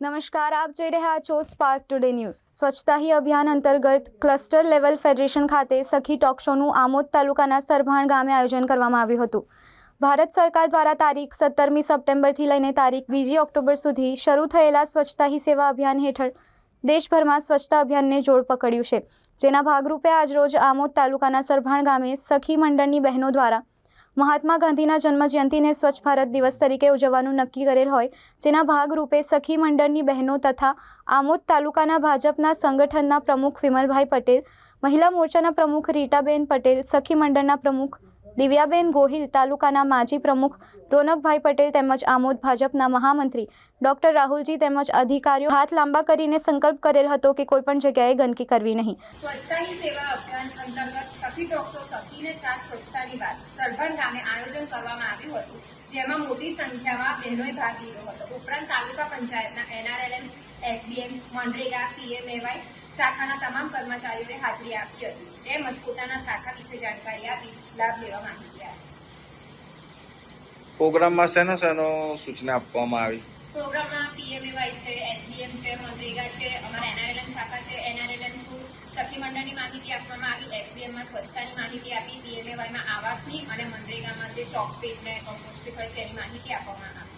નમસ્કાર, આપ જોઈ રહ્યા છો સ્પાર્ક ટુડે ન્યૂઝ સ્વચ્છતા અભિયાન અંતર્ગત ક્લસ્ટર લેવલ ફેડરેશન ખાતે સખી ટોક શોનું આમોદ તાલુકાના સરભાણ ગામે આયોજન કરવામાં આવ્યું હતું. ભારત સરકાર દ્વારા તારીખ સત્તરમી સપ્ટેમ્બરથી લઈને તારીખ બીજી ઓક્ટોબર સુધી શરૂ થયેલા સ્વચ્છતા સેવા અભિયાન હેઠળ દેશભરમાં સ્વચ્છતા અભિયાનને જોડ પકડ્યું છે. જેના ભાગરૂપે આજરોજ આમોદ તાલુકાના સરભાણ ગામે સખી મંડળની બહેનો દ્વારા મહાત્મા ગાંધીના જન્મજયંતિને સ્વચ્છ ભારત દિવસ તરીકે ઉજવવાનું નક્કી કરેલ હોય, જેના ભાગરૂપે સખી મંડળની બહેનો તથા આમોદ તાલુકાના ભાજપના સંગઠનના પ્રમુખ વિમલભાઈ પટેલ, મહિલા મોરચાના પ્રમુખ રીટાબેન પટેલ, સખી મંડળના પ્રમુખ દિવ્યાબેન ગોહિલ તાલુકાના માજી પ્રમુખ રોનકભાઈ પટેલ તેમજ આમોદ ભાજપના મહામંત્રી ડોક્ટર રાહુલજી તેમજ અધિકારીઓ હાથ લાંબા કરીને સંકલ્પ કરેલ હતો કે કોઈપણ જગ્યાએ ગંદકી કરવી નહીં. સ્વચ્છતા હી સેવા અભિયાન અંતર્ગત સખી ટોક્સો સખીને સાથ સ્વચ્છતાની વાત સરભણ ગામે આયોજન કરવામાં આવ્યું હતું, જેમાં મોટી સંખ્યામાં બહેનોએ ભાગ લીધો હતો. ઉપરાંત તાલુકા પંચાયતના એનઆરએલએમ એસડીએમ મનરેગા પીએમએવાય શાખાના તમામ કર્મચારીઓએ હાજરી આપી હતી. તેમજ પોતાના શાખા વિશે જાણકારી આપી લાભ લેવા માંગી ગયા. પ્રોગ્રામમાં શેનો શેનો સૂચના આપવામાં આવી? પ્રોગ્રામમાં પીએમએવાય છે એસડીએમ છે મનરેગા છે અમારા એનઆરએલએમ શાખા છે એનઆરએલએમ થ્રુ સખી મંડળની માહિતી આપવામાં આવી એસબીએમમાં સ્વચ્છતાની માહિતી આપી પીએમએવાયમાં આવાસની અને મનરેગામાં જે શોપ પેટ ને કમ્પોસ્ટ પેપર હોય છે એની માહિતી આપવામાં આવી.